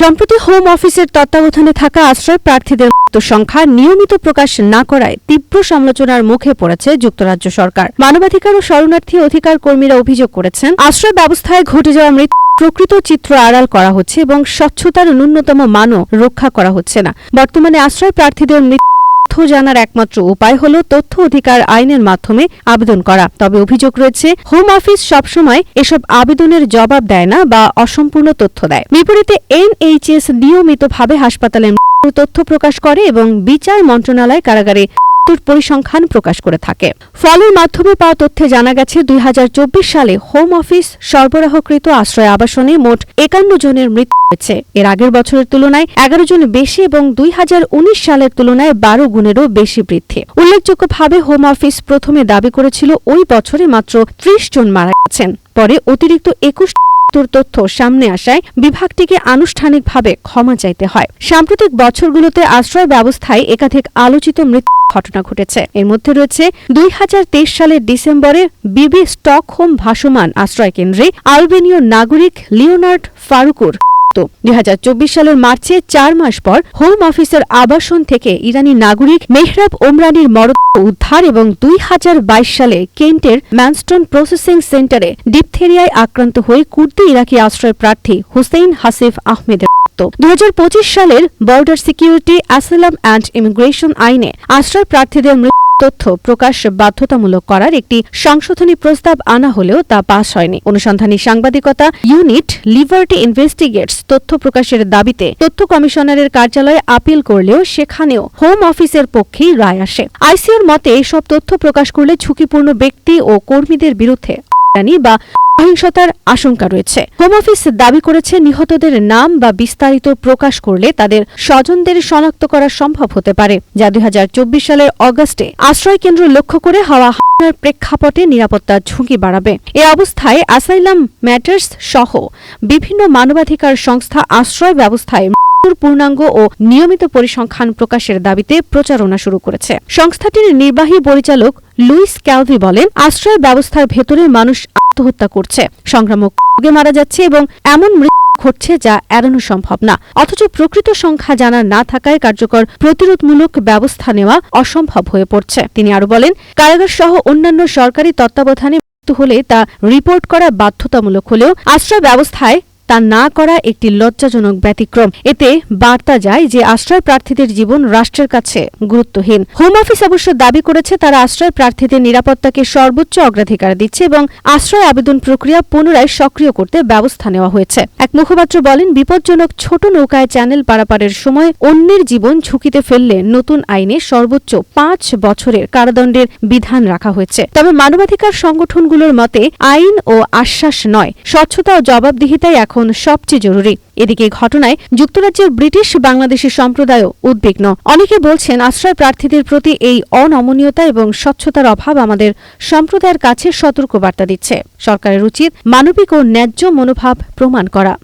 সম্প্রতি হোম অফিসের তত্ত্বাবধানে থাকা আশ্রয় প্রার্থীদের সংখ্যা নিয়মিত প্রকাশ না করায় তীব্র সমালোচনার মুখে পড়েছে যুক্তরাজ্য সরকার। মানবাধিকার ও শরণার্থী অধিকার কর্মীরা অভিযোগ করেছেন, আশ্রয় ব্যবস্থায় ঘটে যাওয়া মৃত্যু প্রকৃত চিত্র আড়াল করা হচ্ছে এবং স্বচ্ছতার ন্যূনতম মানও রক্ষা করা হচ্ছে না। বর্তমানে আশ্রয় প্রার্থীদের মৃত্যু জানার একমাত্র উপায় হল তথ্য অধিকার আইনের মাধ্যমে আবেদন করা। তবে অভিযোগ রয়েছে হোম অফিস সবসময় এসব আবেদনের জবাব দেয় না বা অসম্পূর্ণ তথ্য দেয়। বিপরীতে এনএইচএস নিয়মিতভাবে হাসপাতালে তথ্য প্রকাশ করে এবং বিচার মন্ত্রণালয় কারাগারে মৃত্যুর পরিসংখ্যান প্রকাশ করে থাকে। ফলের মাধ্যমে পাওয়া তথ্যে জানা গেছে, দুই সালে হোম অফিস সরবরাহকৃত আশ্রয় আবাসনে মোট একান্ন জনের মৃত্যু হয়েছে। এর আগের বছরের তুলনায় এগারো জন বেশি এবং দুই সালের তুলনায় বারো গুণেরও বেশি বৃদ্ধি। উল্লেখযোগ্যভাবে হোম অফিস প্রথমে দাবি করেছিল, ওই বছরে মাত্র ত্রিশ জন মারা গেছেন। পরে অতিরিক্ত একুশ তথ্য সামনে আসায় বিভাগটিকে আনুষ্ঠানিকভাবে ক্ষমা চাইতে হয়। সাম্প্রতিক বছরগুলোতে আশ্রয় ব্যবস্থায় একাধিক আলোচিত মৃত্যু ঘটনা ঘটেছে। এর মধ্যে রয়েছে দুই হাজার তেইশ সালের ডিসেম্বরে বিবি স্টকহোম ভাসমান আশ্রয় কেন্দ্রে আলবেনীয় নাগরিক লিওনার্ড ফারুকুর দুই হাজার চব্বিশ সালের মার্চে চার মাস পর হোম অফিসের আবাসন থেকে ইরানি নাগরিক মেহরাব ওমরানির মরদ উদ্ধার এবং দুই হাজার বাইশ সালে কেন্টের ম্যানস্টন প্রসেসিং সেন্টারে ডিপথেরিয়ায় আক্রান্ত হয়ে কুর্দি ইরাকি আশ্রয় প্রার্থী হুসেইন হাসিফ আহমেদের দু সালের border security asylum and immigration আইনে আশ্রয় প্রার্থীদের তথ্য প্রকাশ বাধ্যতামূলক করার একটি সংশোধনী প্রস্তাব আনা হলেও তা পাশ হয়নি। অনুসন্ধানী সাংবাদিকতা ইউনিট লিবার্টি ইনভেস্টিগেটস তথ্য প্রকাশের দাবিতে তথ্য কমিশনারের কার্যালয়ে আপিল করলেও সেখানেও হোম অফিসের পক্ষেই রায় আসে। আইসিওর মতে এসব তথ্য প্রকাশ করলে ঝুঁকিপূর্ণ ব্যক্তি ও কর্মীদের বিরুদ্ধে বা সহিংসতার আশঙ্কা রয়েছে। হোম অফিস দাবি করেছে, নিহতদের নাম বা বিস্তারিত প্রকাশ করলে তাদের স্বজনদের শনাক্ত করা সম্ভব হতে পারে, যা দুই সালের অগস্টে আশ্রয় কেন্দ্র লক্ষ্য করে হওয়া হামলার প্রেক্ষাপটে নিরাপত্তার ঝুঁকি বাড়াবে। এ অবস্থায় আসাইলাম ম্যাটার্স সহ বিভিন্ন মানবাধিকার সংস্থা আশ্রয় ব্যবস্থায় পূর্ণাঙ্গ ও নিয়মিত পরিসংখ্যান প্রকাশের দাবিতে প্রচারণা শুরু করেছে। সংস্থাটির নির্বাহী পরিচালক লুইস ক্যালভি বলেন, আশ্রয় ব্যবস্থার ভেতরে মানুষ আত্মহত্যা করছে। সংক্রামক রোগে মারা যাচ্ছে এবং এমন ঘটছে যা এড়ানো সম্ভব না। অথচ প্রকৃত সংখ্যা জানা না থাকায় কার্যকর প্রতিরোধমূলক ব্যবস্থা নেওয়া অসম্ভব হয়ে পড়ছে। তিনি আরও বলেন কারাগার সহ অন্যান্য সরকারি তত্ত্বাবধানে মৃত্যু হলে তা রিপোর্ট করা বাধ্যতামূলক হলেও আশ্রয় ব্যবস্থায় তা না করা একটি লজ্জাজনক ব্যতিক্রম। এতে বার্তা যায় যে আশ্রয় প্রার্থীদের জীবন রাষ্ট্রের কাছে গুরুত্বহীন। হোম অফিস অবশ্য দাবি করেছে তারা আশ্রয় প্রার্থীদের নিরাপত্তাকে সর্বোচ্চ অগ্রাধিকার দিচ্ছে এবং আশ্রয় আবেদন প্রক্রিয়া পুনরায় সক্রিয় করতে ব্যবস্থা নেওয়া হয়েছে। এক মুখপাত্র বলেন, বিপজ্জনক ছোট নৌকায় চ্যানেল পারাপারের সময় অন্যের জীবন ঝুঁকিতে ফেললে নতুন আইনে সর্বোচ্চ পাঁচ বছরের কারাদণ্ডের বিধান রাখা হয়েছে। তবে মানবাধিকার সংগঠনগুলোর মতে আইন ও আশ্বাস নয়। স্বচ্ছতা ও জবাবদিহিতাই এখন এখন সবচেয়ে জরুরি। এদিকে ঘটনায় যুক্তরাজ্যের ব্রিটিশ বাংলাদেশি সম্প্রদায়ও উদ্বিগ্ন। অনেকে বলছেন আশ্রয় প্রার্থীদের প্রতি এই অনমনীয়তা এবং স্বচ্ছতার অভাব আমাদের সম্প্রদায়ের কাছে সতর্ক বার্তা দিচ্ছে। সরকারের উচিত মানবিক ও ন্যায্য মনোভাব প্রমাণ করা।